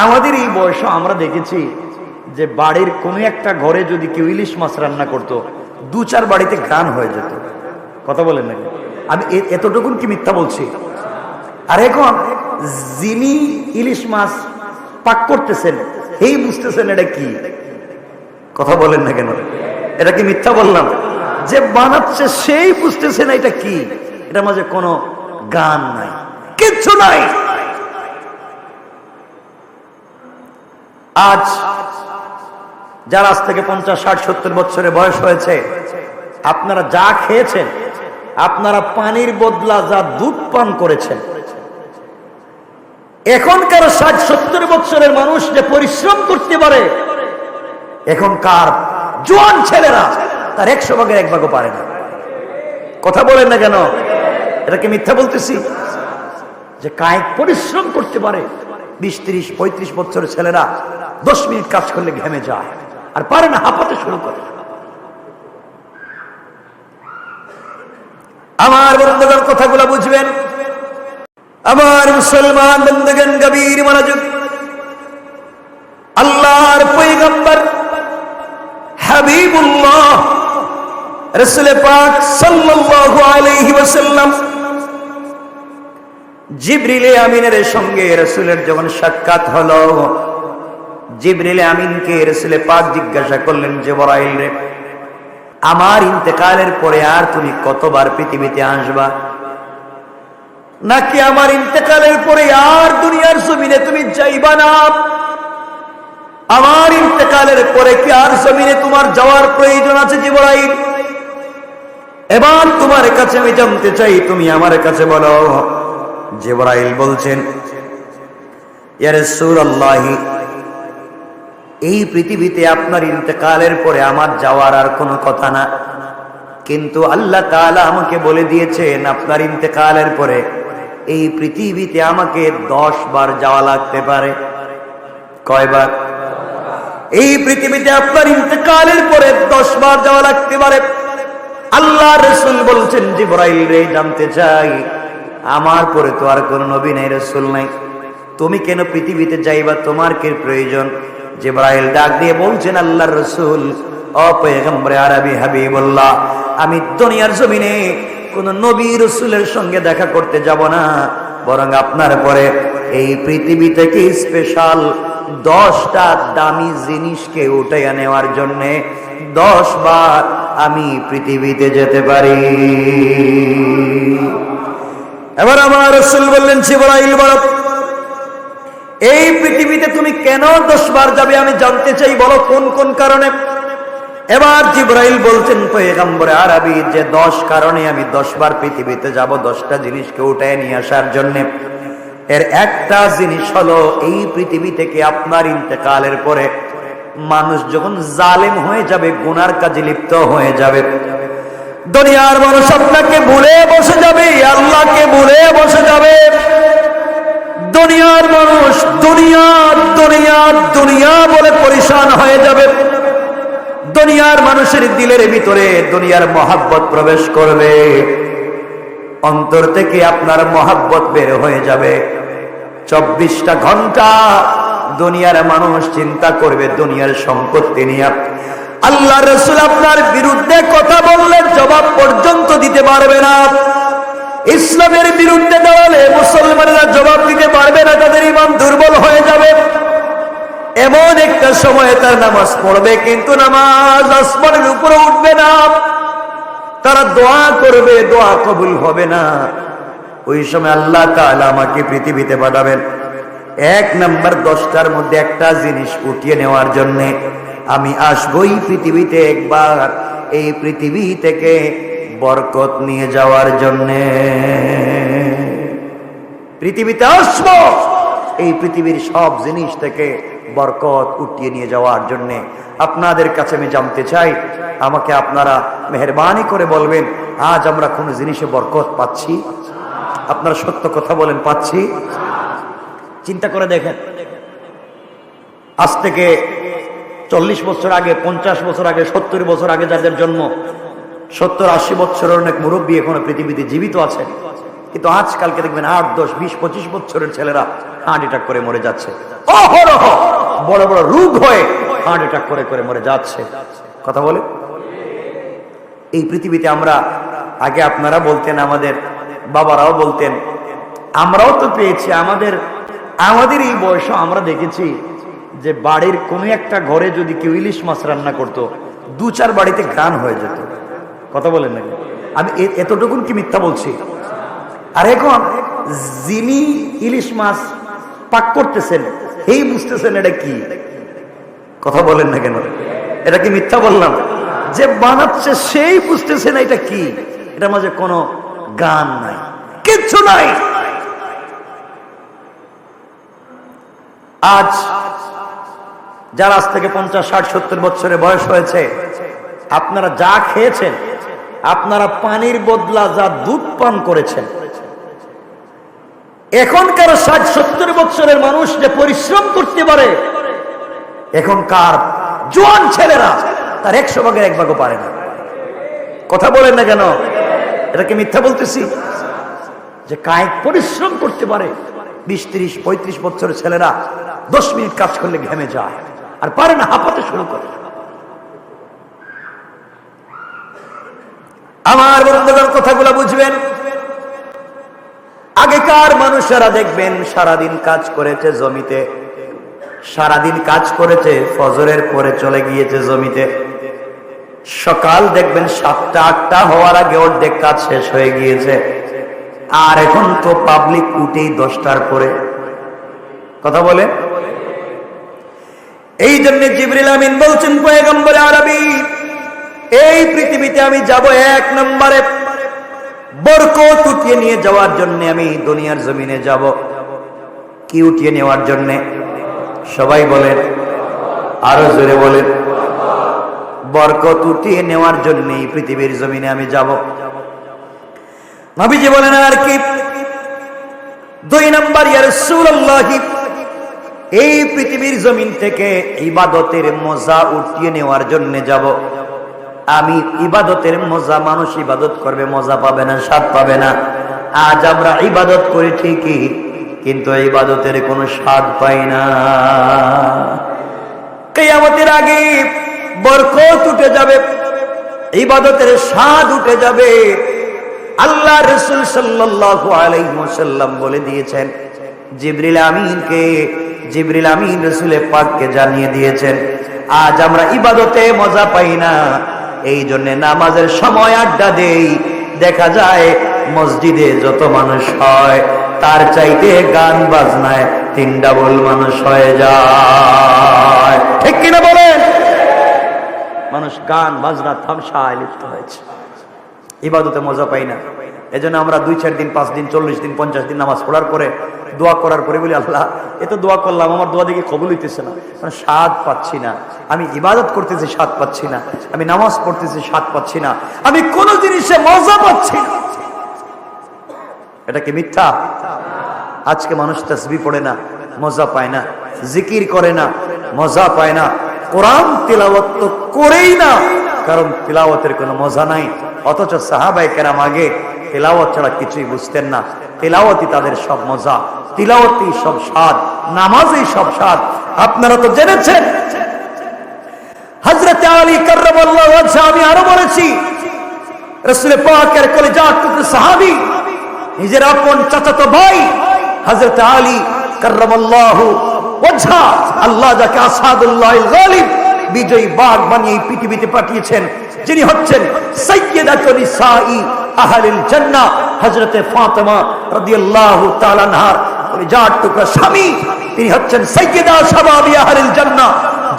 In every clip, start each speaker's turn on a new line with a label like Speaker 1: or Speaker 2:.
Speaker 1: আমাদের এই বয়সে আমরা দেখেছি যে বাড়ির কোনো একটা ঘরে যদি কেউ ইলিশ মাছ রান্না করতো, দু চার বাড়িতে গান হয়ে যেত। কথা বলেন নাকি? আমি এতটুকুন কি মিথ্যা বলছি? আর এখন যিনি ইলিশ মাছ পাক করতেছেন এই বুঝতেছেন এটা কি? কথা বলেন না কেন? এটা কি মিথ্যা বললাম? যে বানাচ্ছে সেই বুঝতেছে না এটা কি? এটার মাঝে কোনো গান নাই, কিচ্ছু নাই। আজ যার আজ থেকে পঞ্চাশ, ষাট, সত্তর বছরের বয়স হয়েছে, আপনারা যা খেয়েছেন, আপনারা পানির বদলা যা দুধ পান করেছেন, এখনকার ষাট, সত্তর বছরের মানুষ যে পরিশ্রম করতে পারে, এখনকার জোয়ান ছেলেরা তার একশো ভাগের এক ভাগও পারে না। কথা বলেন না কেন? এটাকে মিথ্যা বলতেছি? যে কায়িক পরিশ্রম করতে পারে বিশ, ত্রিশ, পঁয়ত্রিশ বছরের ছেলেরা দশ মিনিট কাজ করলে ঘেমে যায়। আর পারে না, হাঁপাতে শুরু করে। আমার বন্ধুগণ, কথাগুলো বুঝবেন? আমার মুসলমান বন্ধুগণ, গভীর মনোযোগ। আল্লাহর পৈগম্বর হাবিবুল্লাহ, রসুল পাক সাল্লাল্লাহু আলাইহি ওয়াসাল্লাম জিবরিলে আমিনের সঙ্গে রসুলের যখন সাক্ষাৎ হলো, জিবরিলে আমিনকে রসুলে পাক জিজ্ঞাসা করলেন যে বরাইল রে, আমার ইন্তেকালের পরে আর তুমি কতবার পৃথিবীতে আসবা? নাকি আমার ইন্তেকালের পরে আর দুনিয়ার জমিনে তুমি যাইবা না? আমার ইন্তেকালের পরে কি আর জমিনে তোমার যাওয়ার প্রয়োজন আছে, জিবরাইল? এবার তোমার কাছে আমি জানতে চাই, তুমি আমার কাছে বলো জিবরাইল বলছেন এই পৃথিবীতে আপনার ইন্তেকালের পরে আমার যাওয়ার আর কোনো কথা না। কিন্তু আল্লাহ তাআলা আমাকে বলে দিয়েছেন, আপনার ইন্তেকালের পরে এই পৃথিবীতে আমাকে দশ বার যাওয়া লাগতে পারে। কয়বার? এই পৃথিবীতে আপনার ইন্তেকালের পরে দশ বার যাওয়া লাগতে পারে। আল্লাহ রসুল বলছেন, জিব্রাইল রে, জানতে চাই আমার পরে তো আর কোন নবী নেই, রসুল নাই। তুমি কেন পৃথিবীতে যাইবা? তোমার কি প্রয়োজন? জিব্রাইল ডাক দিয়ে বলছেন আল্লাহ রসুল অপয়গম্বরে আরবি হাবিবুল্লাহ, আমি দুনিয়ার জমিনে কোন নবী রসুলের সঙ্গে দেখা করতে যাব না। বরং আপনার পরে এই পৃথিবী থেকে স্পেশাল দশটা দামি জিনিসকে উঠাইয়া নেওয়ার জন্যে দশ বার আমি পৃথিবীতে যেতে পারি। এবার আমার রসুল বললেন শিবরাইল বড় এই পৃথিবীতে তুমি কেন দশ বার যাবে আমি জানতে চাই, বলো কোন কোন কারণে? এবার জিব্রাইল বলছেন, পয়গাম্বরে আরবি, যে দশ কারণে আমি দশ বার পৃথিবীতে যাব, দশটা জিনিসকে উঠায় নিয়ে আসার জন্য। এর একটা জিনিস হলো, এই পৃথিবী থেকে আপনার ইন্তেকালের পরে মানুষ যখন জালেম হয়ে যাবে, গুনার কাজে লিপ্ত হয়ে যাবে। দুনিয়ার মানুষ আপনাকে ভুলে বসে যাবে, আল্লাহকে ভুলে বসে যাবে। দুনিয়ার মানুষ দুনিয়া দুনিয়া দুনিয়া বলে পরিশান হয়ে যাবে। দুনিয়ার মানুষের দিলের ভিতরে দুনিয়ার মহাব্বত প্রবেশ করবে। অন্তর থেকে আপনার মহাব্বত বের হয়ে যাবে। চব্বিশটা ঘণ্টা দুনিয়ার মানুষ চিন্তা করবে, দুনিয়ার সম্পত্তি নিয়ে। আল্লাহ রসুল আপনার বিরুদ্ধে কথা বললে জবাব পর্যন্ত দিতে পারবে না। ইসলামের বিরুদ্ধে দাঁড়ালে মুসলমানেরা জবাব দিতে পারবে না, তাদের ইমান দুর্বল হয়ে যাবে। এমন একটা সময়ে তার নামাজ পড়বে, কিন্তু নামাজ আসমানের উপরে উঠবে না। তারা দোয়া করবে, দোয়া কবুল হবে না। ওই সময় আল্লাহ তাআলা আমাকে পৃথিবীতে পাঠাবেন। এক নাম্বার দশটার মধ্যে একটা জিনিস উঠিয়ে নেওয়ার জন্য। আমি আসবই পৃথিবীতে একবার, এই পৃথিবী থেকে বরকত নিয়ে যাওয়ার জন্যে। পৃথিবীতে আসব, এই পৃথিবীর সব জিনিস থেকে বরকত উঠিয়ে নিয়ে যাওয়ার জন্যে। আপনাদের কাছে আমি জানতে চাই, আমাকে আপনারা মেহরবানি করে বলবেন, আজ আমরা কোন জিনিসে বরকত পাচ্ছি? আপনারা সত্য কথা বলেন, পাচ্ছি? চিন্তা করে দেখেন। আজ থেকে চল্লিশ বছর আগে, পঞ্চাশ বছর আগে, সত্তর বছর আগে যাদের জন্ম, সত্তর আশি বছরের অনেক মুরব্বী এখনও পৃথিবীতে জীবিত আছে কিন্তু আজকালকে দেখবেন আট, দশ, বিশ, পঁচিশ বছরের ছেলেরা হার্ট অ্যাটাক করে মরে যাচ্ছে। অহরহ! বড় বড় রোগ হয়ে হার্ট অ্যাটাক করে করে মরে যাচ্ছে। কথা বলে? এই পৃথিবীতে আমরা, আগে আপনারা বলতেন, আমাদের বাবারাও বলতেন, আমরাও তো পেয়েছি, আমাদের আমাদের এই বয়স আমরা দেখেছি। যে বাড়ির কোনো একটা ঘরে যদি কেউ ইলিশ মাছ রান্না করত, দু চার বাড়িতে গান হয়ে যেত। কথা বলেন নাকি? আমি এতটুকুন কি মিথ্যা বলছি? আর এখন যিনি ইলিশ মাছ পাক করতেছেন এই বুঝতেছেন এটা কি? কথা বলেন না কেন? এটা কি মিথ্যা বললাম? যে বানাচ্ছে সেই বুঝতেছে না এটা কি? এটার মাঝে কোনো গান নাই, কিচ্ছু নাই। আজ যার আজ থেকে পঞ্চাশ, ষাট, সত্তর বছরের বয়স হয়েছে, আপনারা যা খেয়েছেন, আপনারা পানির বদলা যা দুধ পান করেছেন, এখনকার ষাট, সত্তর বছরের মানুষ যে পরিশ্রম করতে পারে, এখনকার জোয়ান ছেলেরা তার একশো ভাগের এক ভাগও পারে না। কথা বলেন না কেন? এটাকে মিথ্যা বলতেছি? যে কায়িক পরিশ্রম করতে পারে, বিশ, ত্রিশ, পঁয়ত্রিশ বছরের ছেলেরা দশ মিনিট কাজ করলে ঘেমে যায়। আর পারে না, হাঁপাতে শুরু করে। আমার বন্ধুগণ, কথাগুলো বুঝবেন? আগেকার মানুষেরা দেখবেন, সারাদিন কাজ করেছে জমিতে। সারাদিন কাজ করেছে, ফজরের পরে চলে গিয়েছে জমিতে। সকাল দেখবেন, সাতটা, আটটা হওয়ার আগে অর্ধেক কাজ শেষ হয়ে গিয়েছে। আর এখন তো পাবলিক উঠেই দশটার পরে। কথা বলে এই জন্য জিবরিল আমিন বলছেন, পয়গম্বর আরবি, এই পৃথিবীতে আমি যাব এক নম্বরে। বরকত উঠিয়ে নিয়ে যাওয়ার জন্য আমি দুনিয়ার জমিনে যাব। কি উঠিয়ে নেওয়ার জন্য? সবাই বলেন, আরও জোরে বলেন। বরকত উঠিয়ে নেওয়ার জন্য এই পৃথিবীর জমিনে আমি যাব। নবীজি বলেন, আর কি? দুই নম্বর ইয়ার সুল্লাহি এই পৃথিবীর জমিন থেকে ইবাদতের মজা উঠিয়ে নেওয়ার জন্য যাব। আমি ইবাদতের মজা, মানুষ ইবাদত করবে, মজা পাবে না, স্বাদ পাবে না। আজ আমরা ইবাদত করি ঠিকই, কিন্তু ইবাদতের কোনো স্বাদ পাই না। কেয়ামতের আগে বরকত উঠে যাবে, ইবাদতের স্বাদ উঠে যাবে। আল্লাহ রসুল সাল্লাল্লাহু আলাইহি ওয়াসাল্লাম বলে দিয়েছেন, জিবরিল আমিনকে জিবরিল আমিন রসুলে পাককে জানিয়ে দিয়েছেন, আজ আমরা ইবাদতে মজা পাই না। এই জন্য নামাজের সময় আড্ডা দেই। দেখা যায় মসজিদে যত মানুষ হয়, তার চাইতে গান বাজনায় তিন ডাবল মানুষ হয়ে যায়। ঠিক কিনা বলেন? মানুষ গান, বাজনা থামসায় লিপ্ত হয়েছে। ইবাদতে মজা পাই না। এজন্য আমরা দুই, চার দিন, পাঁচ দিন, চল্লিশ দিন, পঞ্চাশ দিন নামাজ পড়ার পরে দোয়া করার পরে বলি, আল্লাহ, এ তো দোয়া করলাম, আমার দোয়া দেখে কবুল হইতেছে না। মানে স্বাদ পাচ্ছি না। আমি ইবাদত করতেছি, স্বাদ পাচ্ছি না। আমি নামাজ পড়তেছি, স্বাদ পাচ্ছি না। আমি কোন জিনিসে মজা পাচ্ছি না। এটা কি মিথ্যা? আজকে মানুষ তসবি পড়ে না, মজা পায় না, জিকির করে না, মজা পায় না। কোরআন তিলাওয়াত তো করেই না, কারণ তিলাওয়াতের কোনো মজা নাই। অথচ সাহাবাই কেরাম আগে তিলাওয়াত ছাড়া কিছুই বুঝতেন না। তিলাওয়াতই তাদের সব মজা, তিলাওয়াতই সব স্বাদ, নামাজই সব স্বাদ। আপনারা তো জেনেছেন। হজরত আলী ওয়াজহা আমি আরও বলেছি নিজের আপন ভাই আলী আল্লাহ যাকে আসাদুল্লাহ গালিব, বিজয়ী বানিয়ে পৃথিবীতে পাঠিয়েছেন। যিনি হচ্ছেন সাইয়্যিদাতুন নিসাই আহলিল হযরতে স্বামী, তিনি হচ্ছেন শাবাবি আহলিল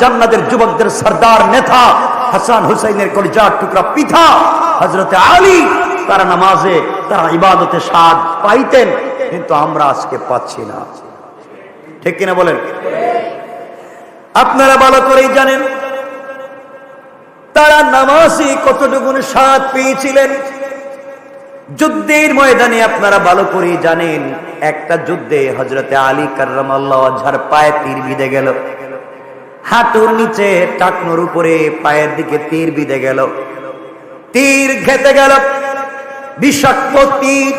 Speaker 1: জান্নাতের যুবকদের সর্দার নেতা, হাসান হুসাইনের কলিজার টুকরা পিতা হজরতে আলী, তারা নামাজে, তারা ইবাদতে স্বাদ পাইতেন, কিন্তু আমরা আজকে পাচ্ছি না। ঠিক কিনা বলেন? আপনারা ভালো করেই জানেন, তারা নামাজে কতটুকু স্বাদ পেয়েছিলেন যুদ্ধের ময়দানে আপনারা ভালো করেই জানেন, একটা যুদ্ধে হজরতে আলী কার্রাম আল্লাহ পায়ে তীর বিঁধে গেল। হাঁটুর নিচে টাকনোর উপরে পায়ের দিকে তীর বিঁধে গেল। তীর ঘেতে গেল। বিষাক্ত তীর,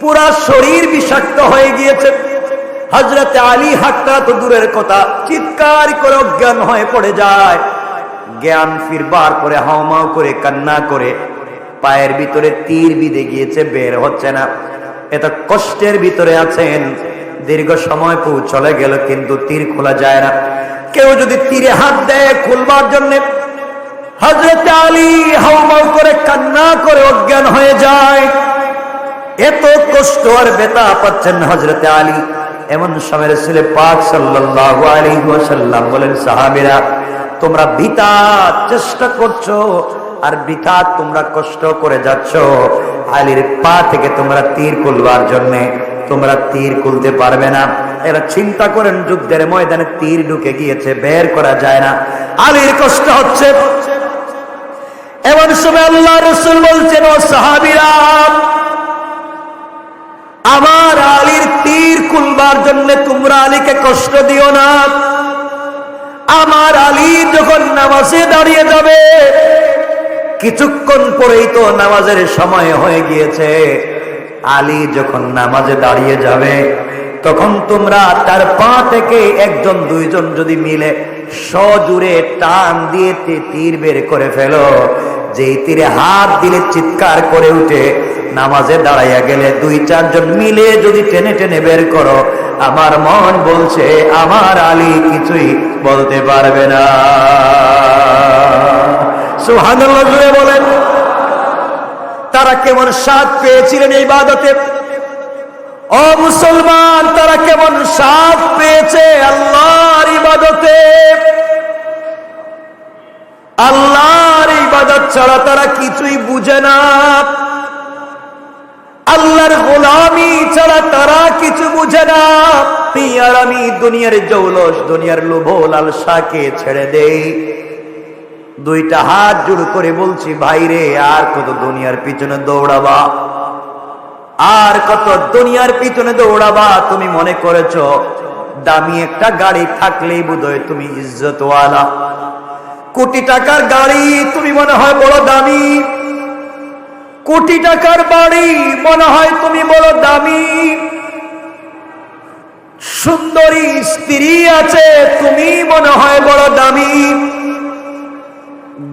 Speaker 1: পুরা শরীর বিষাক্ত হয়ে গিয়েছে। হজরতে আলী হাটটা তো দূরের কথা, চিৎকার করে অজ্ঞান হয়ে পড়ে যায়। জ্ঞান ফিরবার করে হাওমাও করে, কান্না করে পায়ের ভিতরে তীর বিঁধে গিয়েছে, বের হচ্ছে না। এত কষ্টের ভিতরে আছেন। দীর্ঘ সময় পৌ চলে গেল, কিন্তু তীর খোলা যায় না। কেউ যদি তীরে হাত দেয় খুলবার জন্য হজরত আলী হাওমাও করে কান্না করে অজ্ঞান হয়ে যায়। এত কষ্ট আর বেতা পাচ্ছেন হজরতে আলী। এমন সময় ছেলে পাক সাল্লাল্লাহু আলাইহি ওয়াসাল্লাম বলেন, সাহাবীরা, তোমরা বিতা চেষ্টা করছ আর বৃথা তোমরা কষ্ট করে যাচ্ছ। আলীর পা থেকে তোমরা তীর খুলবার জন্যে তোমরা তীর খুলতে পারবে না। এরা চিন্তা করেন যুদ্ধের ময়দানে তীর ঢুকে গিয়েছে, বের করা যায় না। আলীর কষ্ট হচ্ছে। এমন সময় আল্লাহ রসুল বলছেন, ও সাহাবিরা, আমার আলীর তীর খুলবার জন্য তোমরা আলীকে কষ্ট দিও না। আমার আলী যখন নামাজে দাঁড়িয়ে যাবে কিছুক্ষণ পরেই তো নামাজের সময় হয়ে গিয়েছে। আলী যখন নামাজে দাঁড়িয়ে যাবে, তখন তোমরা তার পা থেকে একজন, দুইজন যদি মিলে সজুরে টান দিয়ে তীর বের করে ফেলো। যে তীরে হাত দিলে চিৎকার করে উঠে নামাজে দাঁড়াইয়া গেলে দুই, চারজন মিলে যদি টেনে টেনে বের করো, আমার মন বলছে, আমার আলী কিছুই বলতে পারবে না। সুবহানাল্লাহ জুড়ে বলেন, তারা কেমন স্বাদ পেয়েছিলেন এই বাদতে ও মুসলমান, তারা কেমন স্বাদ পেয়েছে আল্লাহর ইবাদতে? আল্লাহর ইবাদত ছাড়া তারা কিছুই বুঝে না। আল্লাহর গোলামি ছাড়া তারা কিছু বুঝে না। তুই আর আমি দুনিয়ার জৌলস, দুনিয়ার লোভ লাল লালসাকে ছেড়ে দেই। দুইটা হাত জোড় করে বলছি, ভাইরে, আর কত দুনিয়ার পিছনে দৌড়াবা? আর কত দুনিয়ার পিছনে দৌড়াবা, তুমি মনে করেছ দামি একটা গাড়ি থাকলেই বোধহয় তুমি ইজ্জতওয়ালা? কোটি টাকার গাড়ি, তুমি মনে হয় বড় দামি? কোটি টাকার বাড়ি, মনে হয় তুমি বড় দামি? সুন্দরী স্ত্রী আছে, তুমি মনে হয় বড় দামি?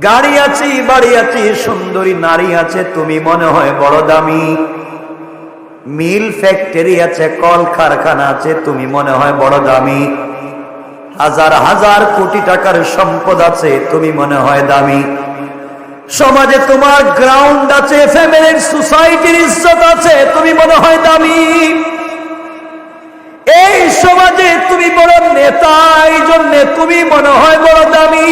Speaker 1: গাড়ি আছে, বাড়ি আছে, সুন্দরী নারী আছে, তুমি মনে হয় বড় দামি। মিল ফ্যাক্টরি আছে কল কারখানা আছে, তুমি মনে হয় বড় দামি। হাজার হাজার কোটি টাকার সম্পদ আছে, তুমি মনে হয় দামি। সমাজে তোমার গ্রাউন্ড আছে, ফ্যামিলির সোসাইটির ইজ্জত আছে, তুমি মনে হয় দামি। এই সমাজে তুমি বড় নেতা, এই জন্য তুমি মনে হয় বড় দামি।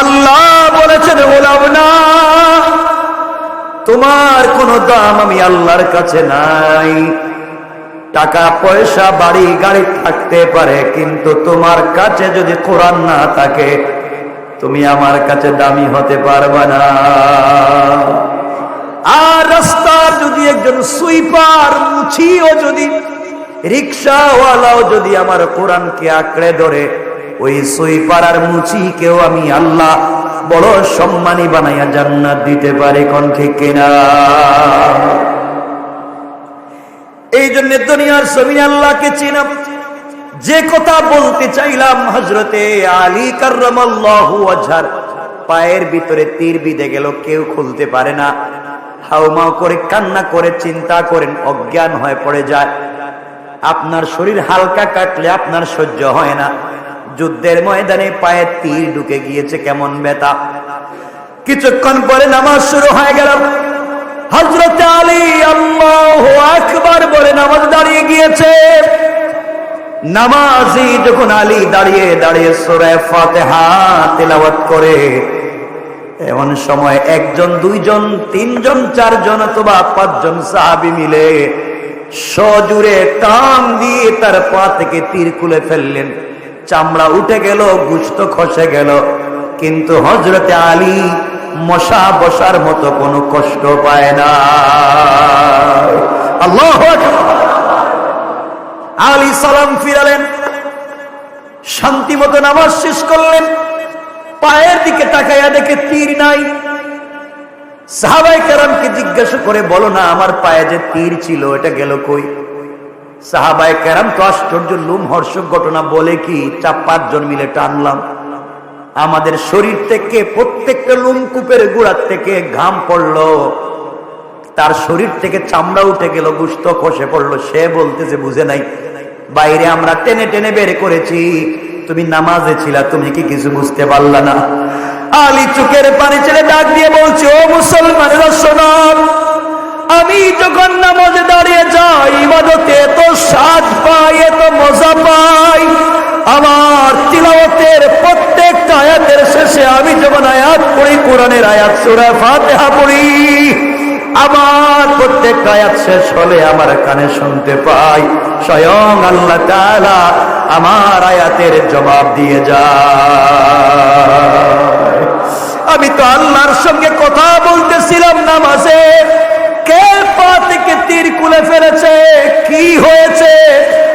Speaker 1: আল্লাহ বলেছেন বলাব না, তোমার কোনো দাম আমি আল্লাহর কাছে নাই। টাকা পয়সা, বাড়ি, গাড়ি থাকতে পারে, কিন্তু তোমার কাছে যদি কোরআন না থাকে, তুমি আমার কাছে দামি হতে পারবে না। আর রাস্তার যদি একজন সুইপার, মুছিও যদি, রিক্সাওয়ালাও যদি আমার কোরআনকে আঁকড়ে ধরে ওই সুইপার আর মুচিকেও আমি আল্লাহ বড় সম্মানী বানাইয়া জান্নাত দিতে পারে কোন ঠিক কিনা। এই জন্য দুনিয়ার ছবি আল্লাহকে চিনাম যে কথা বলতে চাইলাম হজরতে আলী কার্লাহু পায়ের ভিতরে তীর বিঁধে গেল, কেউ খুলতে পারে না। হাউমাউ করে, কান্না করে, চিন্তা করেন অজ্ঞান হয়ে পড়ে যায়। আপনার শরীর হালকা কাটলে আপনার সহ্য হয় না। যুদ্ধের ময়দানে পায়ে তীর ঢুকে গিয়েছে কেমন বেতা কিছুক্ষণ পরে নামাজ শুরু হয়ে গেল। হজরত আলী আল্লাহ বলে নামাজ দাঁড়িয়ে গিয়েছে। নামাজি যখন আলী দাঁড়িয়ে দাঁড়িয়ে সোরে ফাতেহা তেলাওয়াত করে, এমন সময় একজন, দুইজন, তিনজন, চারজন অথবা পাঁচজন সাহাবি মিলে সজুরে টান দিয়ে তার পা থেকে তীর খুলে ফেললেন। চামড়া উঠে গেল, গুস্ত খসে গেল। কিন্তু হজরতে আলী মশা বসার মতো কোনো কষ্ট পায় না। আল্লাহ আলী সালাম ফিরালেন শান্তি মতো নামাজ শেষ করলেন। পায়ের দিকে তাকাইয়া দেখে তীর নাই। সাহাবাই কারামকে জিজ্ঞাসা করে, বলো না, আমার পায়ে যে তীর ছিল, এটা গেল কই? সাহাবাই কারাম তো আশ্চর্য লুম হর্ষক ঘটনা বলে কি চার পাঁচজন মিলে টানলাম। আমাদের শরীর থেকে প্রত্যেকটা লুমকুপের গুড়ার থেকে ঘাম পড়ল। তার শরীর থেকে চামড়া উঠে গেল, গুস্ত খসে পড়ল। সে বলতেছে, বুঝে নাই, বাইরে আমরা টেনে টেনে বের করেছি। তুমি নামাজে ছিলা, তুমি কি কিছু বুঝতে পারলা না? আলী চোখের পানি ছেড়ে ডাক দিয়ে বলছে, ও মুসলমানেরা শোনাম আমি যখন নামাজে দাঁড়িয়ে যাই, ইবাদতে এত স্বাদ পাই, এত মজা পাই। আমার তিলাওয়াতের প্রত্যেকটা আয়াতের শেষে আমি যখন আয়াত পড়ি, কোরআনের আয়াত, সূরা ফাতিহা পড়ি, আমার প্রত্যেকটা আয়াত শেষ হলে আমার কানে শুনতে পাই। স্বয়ং আল্লাহ তাআলা আমার আয়াতের জবাব দিয়ে যায়। আমি তো আল্লাহর সঙ্গে কথা বলতেছিলাম নামাজে। কে পা থেকে তীর কুলে ফেলেছে? কি হয়েছে?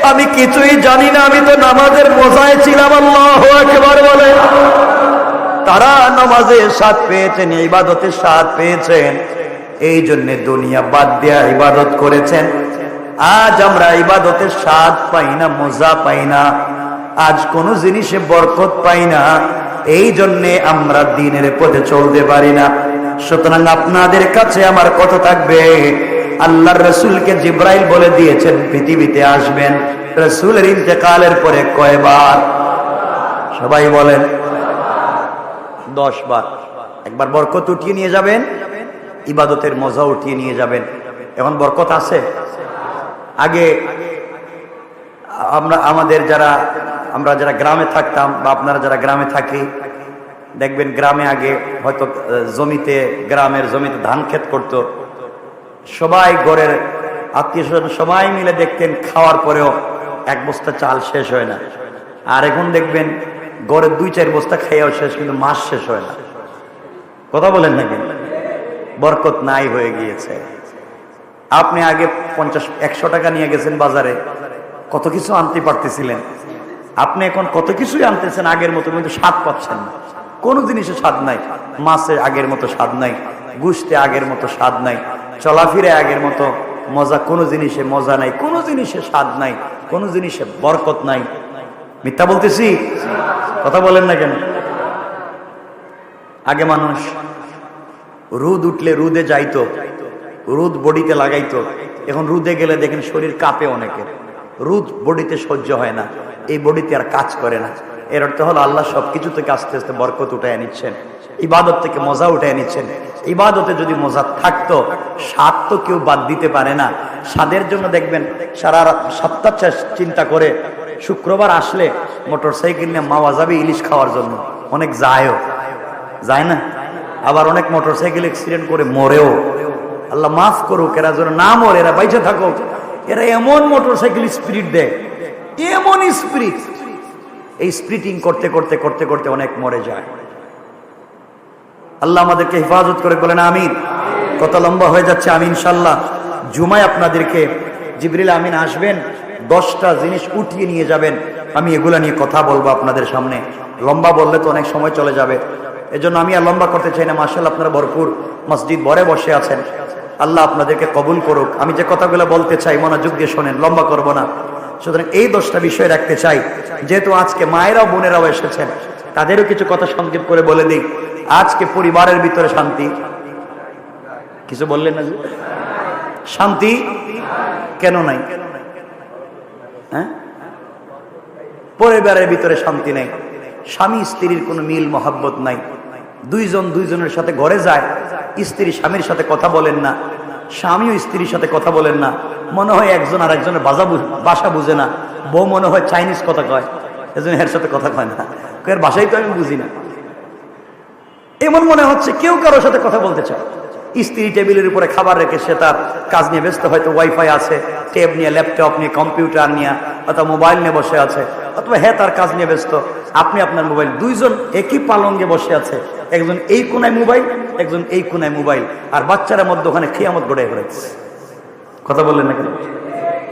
Speaker 1: আমি কিছুই জানি না, আমি তো নামাজের মজায় ছিলাম, আল্লাহ একবার বলে। তারা নামাজে স্বাদ পেয়েছেন ইবাদতের স্বাদ পেয়েছেন। এই জন্য দুনিয়া বাদ দেয়া ইবাদত করেছেন। আজ আমরা ইবাদতের স্বাদ পাই না, মজা পাই না। আজ কোন জিনিসে বরকত পাই না। এই জন্যে আমরা দিনের পথে চলতে পারি না। সুতরাং আপনাদের কাছে আমার কথা থাকবে। আল্লাহর রসুলকে জিব্রাইল বলে দিয়েছেন, পৃথিবীতে আসবেন। রসুলের ইন্তেকালের পরে কয়বার? সবাই বলেন দশ বার একবার বরকত উঠিয়ে নিয়ে যাবেন, ইবাদতের মজা উঠিয়ে নিয়ে যাবেন। এখন বরকত আছে? আগে আমরা, আমাদের যারা, আমরা যারা গ্রামে থাকতাম বা আপনারা যারা গ্রামে থাকি দেখবেন গ্রামে আগে হয়তো জমিতে, গ্রামের জমিতে ধান ক্ষেত করত। সবাই ঘরের আত্মীয় স্বজন সবাই মিলে দেখতেন, খাওয়ার পরেও এক বস্তা চাল শেষ হয় না। আর এখন দেখবেন গড়ের দুই চার বস্তা খেয়েও শেষ, কিন্তু মাস শেষ হয় না। কথা বলেন নাকি? বরকত নাই হয়ে গিয়েছে। আপনি আগে পঞ্চাশ, একশো টাকা নিয়ে গেছেন বাজারে, কত কিছু আনতে পারতেছিলেন? আপনি এখন কত কিছুই আনতেছেন আগের মতো, কিন্তু স্বাদ পাচ্ছেন না। কোনো জিনিসে স্বাদ নাই। মাছে আগের মতো স্বাদ নাই গুষ্তে আগের মতো স্বাদ নাই, চলাফিরে আগের মতো মজা কোনো জিনিসে মজা নাই, কোনো জিনিসে স্বাদ নাই, কোনো জিনিসে বরকত নাই। মিথ্যা বলতেছি? কথা বলেন না কেন? আগে মানুষ রুদ উঠলে রুদে যাইতো, রুদ বডিতে লাগাইতো, এখন রুদে গেলে দেখেন শরীর কাঁপে অনেকের। রুদ বডিতে সহ্য হয় না, এই বডিতে আর কাজ করে না। এর অর্থ হলো আল্লাহ সবকিছু থেকে আস্তে আস্তে বরকত উঠায় নিচ্ছেন ইবাদত থেকে মজা উঠায় নিচ্ছেন ইবাদতে যদি মজা থাকতো, স্বাদ তো কেউ বাদ দিতে পারে না। স্বাদের জন্য দেখবেন সারা সপ্তাহ চিন্তা করে শুক্রবার আসলে মোটর সাইকেল নিয়ে মাওয়া যাবে ইলিশ খাওয়ার জন্য। অনেক যায়ও। যায় না? আবার অনেক মোটর সাইকেল অ্যাক্সিডেন্ট করে মরেও। আল্লাহ মাফ করুক, এরা যেন না মরে, এরা বাইচে থাকুক। এরা এমন মোটর সাইকেল স্পিরিট দেয়, এমন স্পিরিট এই স্প্রিটিং করতে করতে করতে করতে অনেক মরে যায়। আল্লাহ আমাদেরকে হেফাজত করে বলেন, আমিন। কত লম্বা হয়ে যাচ্ছে আমি ইনশাল্লাহ জুমায় আপনাদেরকে জিবরিল আমিন আসবেন, দশটা জিনিস উঠিয়ে নিয়ে যাবেন। আমি এগুলা নিয়ে কথা বলব আপনাদের সামনে। লম্বা বললে তো অনেক সময় চলে যাবে। এজন্য আমি আর লম্বা করতে চাই না মার্শাল আপনারা ভরপুর মসজিদ বরে বসে আছেন। আল্লাহ আপনাদেরকে কবুল করুক। আমি যে কথাগুলো বলতে চাই, মনোযোগ দিয়ে শোনেন, লম্বা করব না। সুতরাং এই দশটা বিষয় রাখতে চাই। যেহেতু আজকে মায়েরাও, বোনেরাও এসেছেন, তাদেরও কিছু কথা সংক্ষেপ করে বলে দিই। আজকে পরিবারের ভিতরে শান্তি। কিছু বললেন না শান্তি কেন নাই? হ্যাঁ? পরিবারের ভিতরে শান্তি নেই। স্বামী স্ত্রীর কোনো মিল, মহাব্বত নাই। দুইজন দুইজনের সাথে ঘরে যায়, স্ত্রী স্বামীর সাথে কথা বলেন না। স্বামীও স্ত্রীর সাথে কথা বলেন না। মনে হয় একজন আর একজনের বাজা বু- ভাষা বুঝে না। বউ মনে হয় চাইনিজ কথা কয়। এজন্য এর সাথে কথা কয় না। এর ভাষাই তো আমি বুঝি না। এমন মনে হচ্ছে কেউ কারোর সাথে কথা বলতে চায়। স্ত্রী টেবিলের উপরে খাবার রেখে সে তার কাজ নিয়ে ব্যস্ত, হয়তো ওয়াইফাই আছে ট্যাব নিয়ে, ল্যাপটপ নিয়ে, কম্পিউটার নিয়ে, অথবা মোবাইল নিয়ে বসে আছে। অথবা হ্যাঁ তার কাজ নিয়ে ব্যস্ত। আপনি আপনার মোবাইল, দুইজন একই পালঙ্গে বসে আছে। একজন এই কোনায় মোবাইল একজন এই কোনায় মোবাইল, আর বাচ্চারা মধ্যে ওখানে খিয়ামত গড়ে ফেলেছে কথা বললেন না কেন?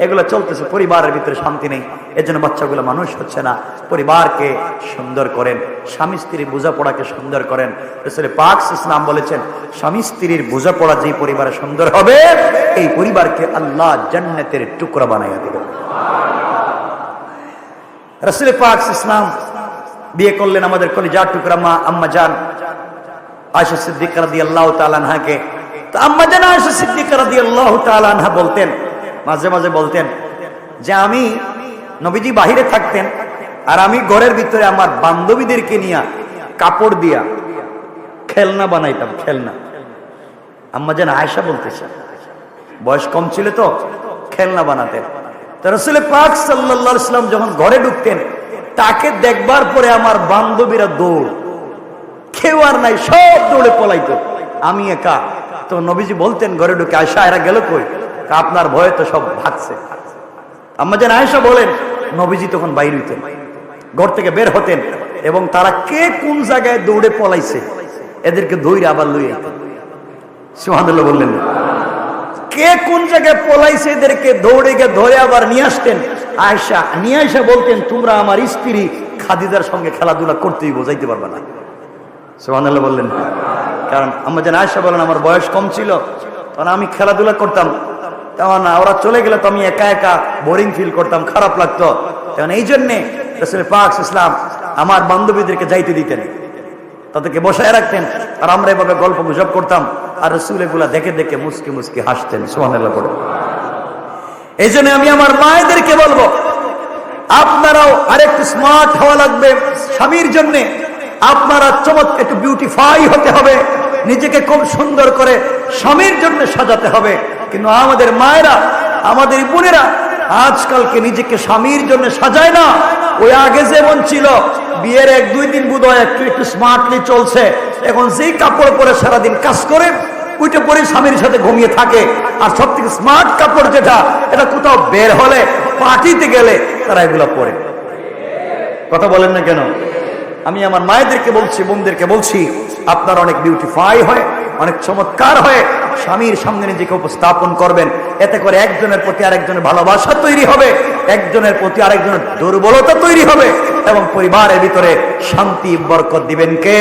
Speaker 1: এগুলো চলতেছে, পরিবারের ভিতরে শান্তি নেই। এজন্য বাচ্চাগুলো মানুষ হচ্ছে না। পরিবারকে সুন্দর করেন, স্বামী স্ত্রীর বোঝাপড়াকে সুন্দর করেন। আসলে পাক ইসলাম বলেছেন, স্বামী স্ত্রীর বোঝাপড়া যে পরিবারে সুন্দর হবে, এই পরিবারকে আল্লাহ জান্নাতের টুকরা বানাইয়া দেবেন রসুল পাক ইসলাম বিয়ে করলেন আমাদের কলিজার টুকরা মা আম্মা জান। আয়সা সিদ্দিক রাদি আল্লাহ তালানহাকে তো আম্মা জান আয়সা সিদ্দিক রাদি আল্লাহ তালানহা বলতেন, মাঝে মাঝে বলতেন যে আমি নবীজি বাহিরে থাকতেন আর আমি ঘরের ভিতরে আমার বান্ধবীদেরকে নিয়ে কাপড় দিয়া খেলনা বানাইতাম, খেলনা। আম্মা যেন আয়সা বলতেছে বয়স কম ছিল তো, খেলনা বানাতেন। তো রসুল পাক সাল্লাহ ইসলাম যখন ঘরে ঢুকতেন, তাকে দেখবার পরে আমার বান্ধবীরা দৌড় কেউ আর নাই, সব দৌড়ে পলাইতো। আমি একা। তো নবীজি বলতেন, ঘরে ঢুকে আয়সা এরা গেল কই? আপনার ভয়ে তো সব ভাগছে। আম্মা যেন আয়সা বলেন, নবীজি তখন বাইর হইতেন। ঘর থেকে বের হতেন এবং তারা কে কোন জায়গায় দৌড়ে পলাইছে, এদেরকে দৌড়ে আবার লই আইতেন। সুহাদুল্লাহ বললেন, কে কোন জায়গায় পলাইছে, এদেরকে দৌড়ে গিয়ে ধরে আবার নিয়ে আসতেন? আয়সা নিয়ে আয়সা বলতেন, তোমরা আমার স্ত্রী খাদিদার সঙ্গে খেলাধুলা করতেই বোঝাইতে পারবে না। সুহানুল্লাহ বললেন। কারণ আমার যেন আয়সা বলেন, আমার বয়স কম ছিল, তখন আমি খেলাধুলা করতাম। তখন ওরা চলে গেলে তো আমি একা একা বোরিং ফিল করতাম, খারাপ লাগতো। তখন এই জন্যে রসুল পাক ইসলাম আমার বান্ধবীদেরকে যাইতে দিতেন। তাদেরকে বসায় রাখতেন আর আমরা এভাবে গল্প গুজব করতাম আর রসুল এগুলা দেখে দেখে মুসকি মুসকি হাসতেন সোহানাল্লাহ করে এই জন্য আমি আমার মায়েদেরকে বলব, আপনারাও আরেকটু স্মার্ট হওয়া লাগবে স্বামীর জন্যে। আপনারা চমৎ একটু বিউটিফাই হতে হবে, নিজেকে খুব সুন্দর করে স্বামীর জন্য সাজাতে হবে। কিন্তু আমাদের মায়েরা, আমাদের বোনেরা আজকালকে নিজেকে স্বামীর জন্য সাজায় না। ওই আগে যেমন ছিল, বিয়ের এক দুই দিন বোধ একটু একটু স্মার্টলি চলছে। এখন যেই কাপড় পরে সারাদিন কাজ করে, ওইটা পরে স্বামীর সাথে ঘুমিয়ে থাকে। আর সব থেকে স্মার্ট কাপড় যেটা, এটা কোথাও বের হলে, পার্টিতে গেলে তারা এগুলো পরে। কথা বলেন না কেন? আমি আমার মায়েদেরকে বলছি, বোনদেরকে বলছি, আপনার অনেক বিউটিফাই হয়, অনেক চমৎকার হয়ে স্বামীর সামনে নিজেকে উপস্থাপন করবেন। এতে করে একজনের প্রতি আরেকজনের ভালোবাসা তৈরি হবে, একজনের প্রতি আরেকজনের দুর্বলতা তৈরি হবে এবং পরিবারের ভিতরে শান্তি, বরকত দিবেন কে?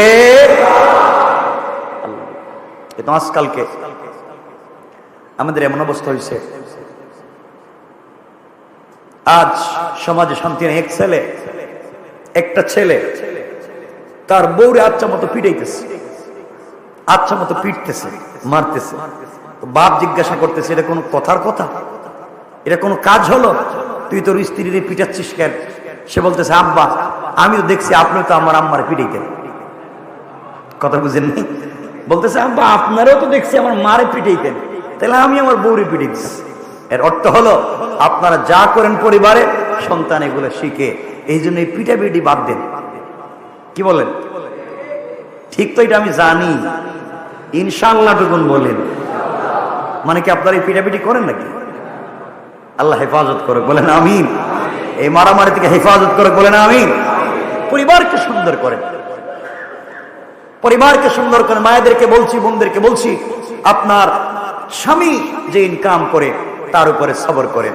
Speaker 1: কিন্তু আজকালকে আমাদের এমন অবস্থা হয়েছে। আজ সমাজে শান্তি নেই, এক ছেলে, একটা ছেলে তার বউরে আচ্ছা মতো পিটাইতেছে। আচ্ছা মতো পিটতেছে, মারতেছে। বাপ জিজ্ঞাসা করতেছে, এটা কোনো কথার কথা? এটা কোনো কাজ হলো? তুই তোর স্ত্রীরে পিটাচ্ছিস কেন? সে বলতেছে, আব্বা আমি তো দেখছি আপনি তো আমার আম্মার পিটাইতেন। কথা বুঝেন নি? বলতেছে, আব্বা, আপনারও তো দেখছি আমার মারে পিটাইতেন। তাহলে আমি আমার বউরে পিটাইছি এর অর্থ হলো, আপনারা যা করেন পরিবারে সন্তান এগুলো শিখে। এই জন্য এই পিটাপিটি বাদ দেন। কি বলেন? ঠিক তো এটা আমি জানি। ইনশাল্লাহ টুকুন বলেন। মানে কি আপনারা এই পিটাপিটি করেন নাকি? আল্লাহ হেফাজত করে বলেন আমিন। এই মারামারি থেকে হেফাজত করে বলেন আমিন। পরিবারকে সুন্দর করেন। পরিবারকে সুন্দর করে মায়েদেরকে বলছি, বোনদেরকে বলছি, আপনার স্বামী যে ইনকাম করে, তার উপরে সবর করেন।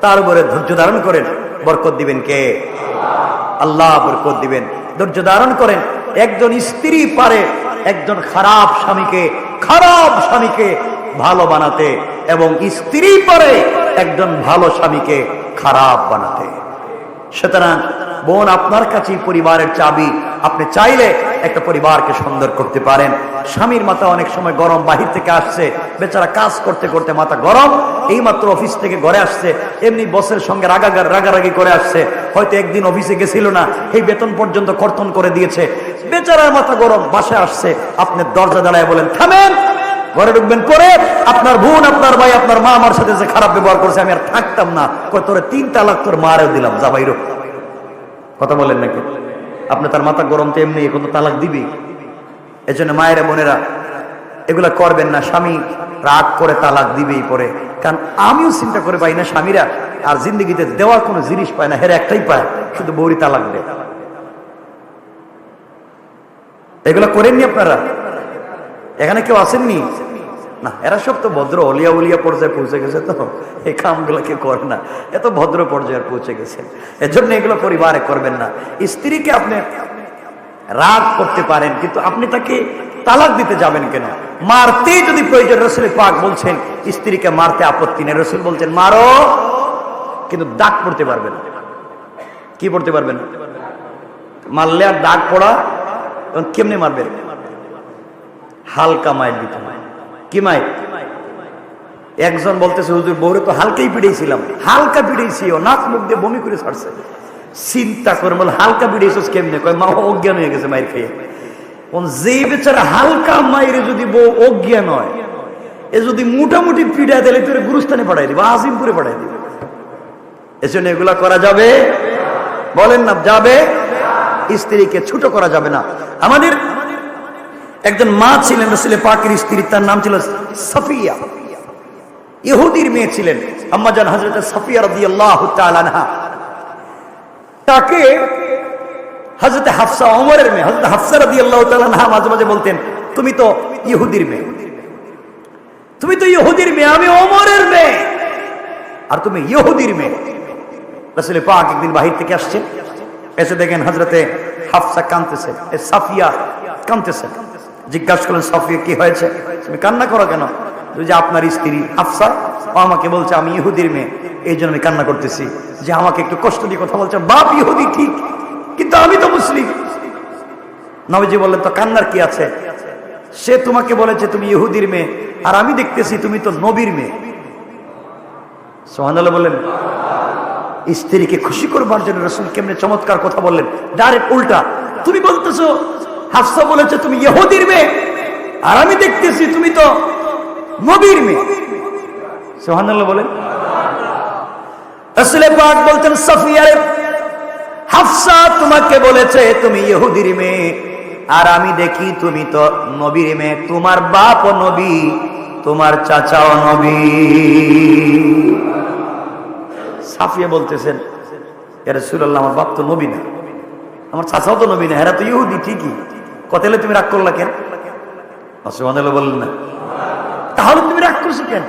Speaker 1: তার উপরে ধৈর্য ধারণ করেন। বরকত দিবেন কে? আল্লাহ বরকত দিবেন। ধৈর্য ধারণ করেন, একজন স্ত্রী পারে একজন খারাপ স্বামীকে খারাপ স্বামীকে ভালো বানাতে এবং স্ত্রী পারে একজন ভালো স্বামীকে খারাপ বানাতে। সুতরাং বোন, আপনার কাছে পরিবারের চাবি। আপনি চাইলে একটা পরিবারকে সুন্দর করতে পারেন। স্বামীর মাথা অনেক সময় গরম বাহির থেকে আসছে। বেচারা কাজ করতে করতে মাথা গরম এই মাত্র অফিস থেকে ঘরে আসছে। এমনি বসের সঙ্গে রাগাগার রাগারাগি করে আসছে। হয়তো একদিন অফিসে গেছিল না, এই বেতন পর্যন্ত কর্তন করে দিয়েছে। বেচারার মাথা গরম বাসে আসছে। আপনি দরজা দাঁড়ায় বলেন, থামেন! ঘরে ঢুকবেন পরে আপনার বোন, আপনার ভাই, আপনার মা আমার সাথে যে খারাপ ব্যবহার করছে, আমি আর থাকতাম না। তোরে তিন তালাক তোর মারেও দিলাম, যা বাইরো কথা বলেন নাকি? আপনি তার মাথা গরম তো এমনি কোনো তালাক দিবি। জন্য মায়েরা, বোনেরা, এগুলা করবেন না। স্বামী রাগ করে তালাক দিবেই পরে। কারণ আমিও চিন্তা করে পাই না স্বামীরা, আর জিন্দগিতে দেওয়ার কোনো জিনিস পায় না, হেরে একটাই পায়, শুধু বৌরি তালাক দেয়। এগুলা করেননি আপনারা? এখানে কেউ আসেননি না, এরা সব তো ভদ্র, অলিয়া উলিয়া পর্যায়ে পৌঁছে গেছে তো। এই কামগুলো কেউ করে না। এত ভদ্র পর্যায়ে পৌঁছে গেছে। এজন্য এগুলো পরিবারে করবেন না। স্ত্রীকে আপনি রাগ করতে পারেন, কিন্তু আপনি তাকে তালাক দিতে যাবেন কেন? মারতেই যদি প্রয়োজন, রসুল পাক বলছেন, স্ত্রীকে মারতে আপত্তি নেই। রসুল বলছেন, মারো, কিন্তু দাগ পড়তে পারবে না। কি পড়তে পারবেন মারলে আর দাগ পড়া কেমনে মারবেন হালকা মায়ের দিতে হয় কি মায়ের একজন বলতেছে, হুজুর, বউরে তো হালকাই পিড়েছিলাম হালকা পিড়েছি ও নাক মুখ দিয়ে বমি করে ছাড়ছে। চিন্তা করে বলে, হালকা পিড়েছিস কেমনে? কয়, মা অজ্ঞান হয়ে গেছে মায়ের খেয়ে। যে বেচারা হালকা মায়ের যদি বউ অজ্ঞান হয়, এ যদি মোটামুটি পিড়া দিলে তোর গুরুস্থানে পাঠাই দিবে, আজিমপুরে পাঠাই দিবে। এজন্য এগুলা করা যাবে? বলেন না, যাবে? স্ত্রীকে ছোট করা যাবে না। আমাদের একজন মা ছিলেন রসুলের পাকের স্ত্রী, তার নাম ছিল সাফিয়া। ইহুদির মেয়ে ছিলেন আম্মাজান হজরত সাফিয়া রদি আল্লাহ তাকে হজরত হাফসা ওমরের মেয়ে হজরত হাফসা রদি আল্লাহ তালানহা মাঝে মাঝে বলতেন, তুমি তো ইহুদির মেয়ে। তুমি তো ইহুদির মেয়ে, আমি ওমরের মেয়ে। আর তুমি ইহুদির মেয়ে। রসুল পাক একদিন বাহির থেকে আসছেন, এসে দেখেন হজরতে হাফসা কানতেছে সাফিয়া কানতেছে জিজ্ঞাসা করলেন, সাফিয়া, কি হয়েছে? তুমি কান্না করো কেন? যে আপনার স্ত্রী হাফসা ও আমাকে বলছে আমি ইহুদির মেয়ে, এই জন্য আমি কান্না করতেছি। যে আমাকে একটু কষ্ট দিয়ে কথা বলছে, বাপ ইহুদি ঠিক, কিন্তু আমি তো মুসলিম। নবীজি বললেন, তো কান্নার কি আছে? সে তোমাকে বলেছে তুমি ইহুদির মেয়ে, আর আমি দেখতেছি তুমি তো নবীর মেয়ে। সোহানাল্লাহ বললেন, স্ত্রীকে খুশি করবার জন্য রসুল কেমনে চমৎকার কথা বললেন। ডাইরেক্ট উল্টা, তুমি বলতেছো হাফসা বলেছে, তুমি ইহুদির মেয়ে। আর আমি দেখতেছি, তুমি তো নবীর মেয়ে। সোহানাল্লাহ বলেন। রসুল পাক বলতেন সাফিয়ারে হাফসা তোমাকে বলেছে, তুমি ইহুদির মেয়ে। আর আমি দেখি, তুমি তো নবীর মেয়ে। তোমার বাপ নবী, তোমার চাচাও নবী। সাফিয়া বলতেছেন এরা সুরাল্লাহ আমার বাপ তো নবী না। আমার চাচাও তো নবী না, এরা তো ইহুদি, ঠিকই। কতেলে তুমি রাগ করলা কেন? অসুবান বললেন না। তাহলে তুমি রাগ করছ কেন?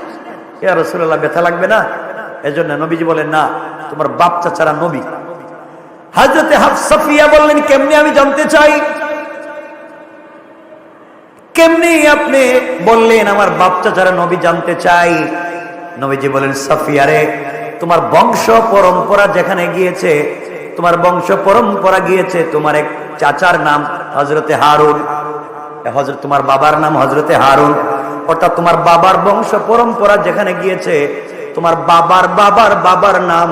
Speaker 1: এ রসুল্লাহ ব্যথা লাগবে না? এজন্য নবীজি বলেন, না, তোমার বাপ চাচারা নবী। হাজরতে হাফ সাফিয়া বললেন, কেমনি আমি জানতে চাই? কেমনি আপনি বললেন আমার বাপ চাচারা নবী জানতে চাই? নবীজি বলেন সাফিয়ারে তোমার বংশ পরম্পরা যেখানে গিয়েছে তোমার বংশ পরম্পরা গিয়েছে, তোমার এক চাচার নাম হজরতে হারুন। হজরত তোমার বাবার নাম হজরতে হারুন। অর্থাৎ তোমার বাবার বংশ পরম্পরা যেখানে গিয়েছে, তোমার বাবার বাবার বাবার নাম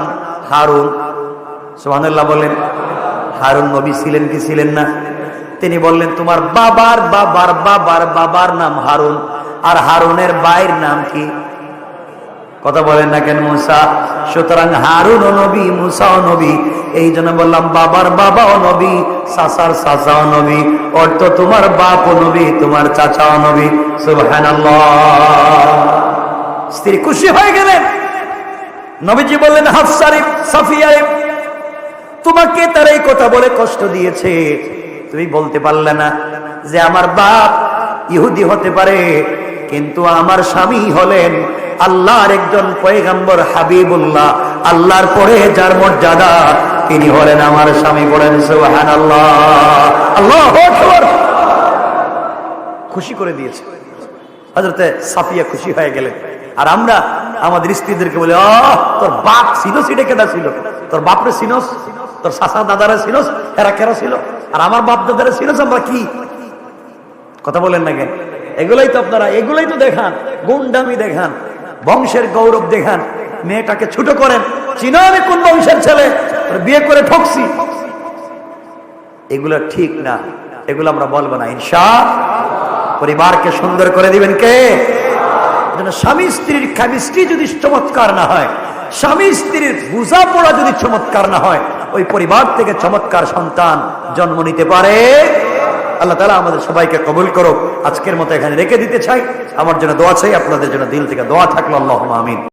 Speaker 1: হারুন। সোহানুল্লাহ বলেন হারুন নবী ছিলেন কি ছিলেন না? তিনি বললেন, তোমার বাবার বাবার বাবার বাবার নাম হারুন, আর হারুনের বাইর নাম কি? কথা বলেন না কেন মুসা? সুতরাং হারুন নবী মুসাও নবী, এই জন্য বললাম, বাবার বাবাও নবী, সাসার সাসাও নবী, অর্থ তোমার বাপও নবী, তোমার চাচাও নবী। সুবহান স্ত্রী খুশি হয়ে গেলেন। নবীজি বললেন হাফসারি সাফিয়ারে তোমাকে তার এই কথা বলে কষ্ট দিয়েছে। তুমি বলতে পারলে না যে আমার বাপ ইহুদি হতে পারে, কিন্তু আমার স্বামী হলেন আল্লাহর একজন পয়গাম্বর হাবিবুল্লাহ, আল্লাহর পরে যার মর্যাদা, তিনি হলেন আমার স্বামী বলেন সুহান আল্লাহ আল্লাহ খুশি করে দিয়েছে। হজরতে সাফিয়া খুশি হয়ে গেলেন। আর আমরা, আমাদের স্ত্রীদেরকে বলে, আহ, তোর বাপ ছিল সিটে কেটা ছিল তোর বাপরে সিনস, তোর শাসা দাদারা ছিলস এরা কেরা ছিল? আর আমার বাপ দাদারা ছিলস আমরা কি? কথা বলেন না কেন? এগুলাই তো আপনারা, এগুলাই তো দেখান, গুন্ডামি দেখান। বংশের গৌরব দেখান। মেয়েটাকে ছোট করেন। চিনো আমি কোন বংশের ছেলে? বিয়ে করে ঠকছি। এগুলো ঠিক না। এগুলো আমরা বলব না। ইনশা পরিবারকে সুন্দর করে দিবেন কে? স্বামী স্ত্রীর কেমিস্ট্রি যদি চমৎকার না হয়, স্বামী স্ত্রীর বোঝাপড়া যদি চমৎকার না হয়, ওই পরিবার থেকে চমৎকার সন্তান জন্ম নিতে পারে। আল্লাহ তালা আমাদের সবাইকে কবুল করো আজকের মতো এখানে রেখে দিতে চাই। আমার জন্য দোয়া চাই। আপনাদের জন্য দিল থেকে দোয়া থাকল। আল্লাহ আমিন।